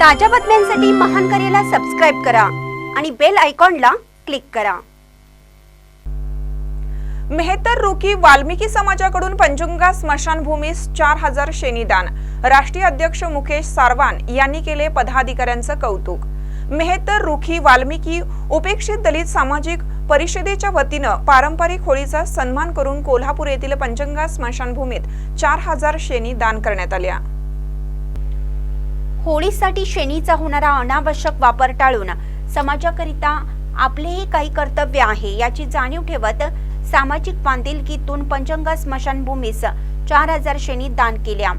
ताज्या बातम्यांसाठी महान करेला सबस्क्राईब करा आणि बेल आयकॉनला क्लिक करा. मेहतर रोकी वाल्मिकी समाजाकडून पंजुंगा स्मशानभूमीस चार हजार शेनीदान राष्ट्रीय अध्यक्ष मुकेश सारवान यांनी केले पदाधिकाऱ्यांचं कौतुक. मेहतर रुखी वाल्मिकी उपेक्षित दलित सामाजिक परिषदेच्या वतीनं पारंपरिक होळीचा सन्मान करून कोल्हापूर येथील पंचंगा स्मशानभूमीत चार हजार शेनी दान करण्यात आल्या. होळीसाठी शेणीचा होणारा अनावश्यक वापर टाळून समाजाकरिता आपलेही काही कर्तव्य आहे याची जाणीव ठेवत सामाजिक बांधिलकीतून पंचंगा स्मशानभूमीस चार हजार शेणी दान केल्या.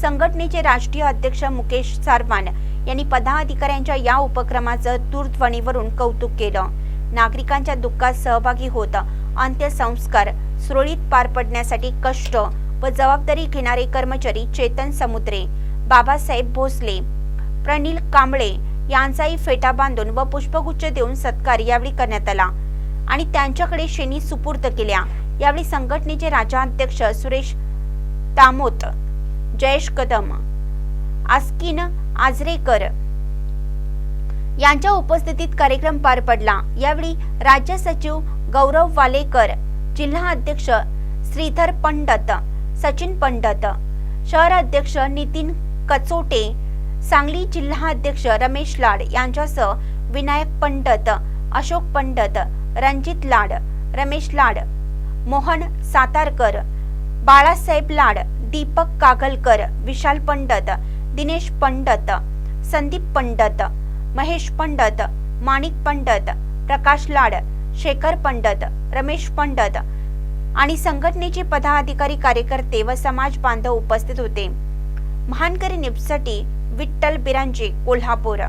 संघटनेचे राष्ट्रीय अध्यक्ष मुकेश सारवान यांनी पदाधिकाऱ्यांच्या या उपक्रमाचं दूरध्वनीवरून कौतुक केलं. नागरिकांच्या दुःखात सहभागी होत अंत्यसंस्कार सुरळीत पार पडण्यासाठी कष्ट व जबाबदारी घेणारे कर्मचारी चेतन समुद्रे बाबासाहेब भोसले प्रणील कांबळे यांचाही फेटा बांधून व पुष्पगुच्छ देऊन सत्कार यावेळी करण्यात आला. आणि त्यांच्याकडे शेनी सुपूर्द केल्या. यावेळी संघटनेचे राजाध्यक्ष सुरेश तामोत जयेश कदम आस्किन आजरेकर यांच्या उपस्थितीत कार्यक्रम पार पडला. यावेळी राज्य सचिव गौरव वालेकर जिल्हा अध्यक्ष श्रीधर पंडत सचिन पंडत शहर अध्यक्ष नितीन कचोटे. सांगली जिल्हा अध्यक्ष रमेश लाड यांच्यासह विनायक पंडत अशोक पंडत रणजित लाड रमेश लाड मोहन सातारकर बाळासाहेब लाड दीपक कागलकर विशाल पंडत दिनेश पंडत संदीप पंडत महेश पंडत माणिक पंडत प्रकाश लाड शेखर पंडत रमेश पंडत आणि संघटनेचे पदाधिकारी कार्यकर्ते व समाज बांधव उपस्थित होते. महानकरी न्यूजसाठी विठ्ठल बिरांजे कोल्हापूर.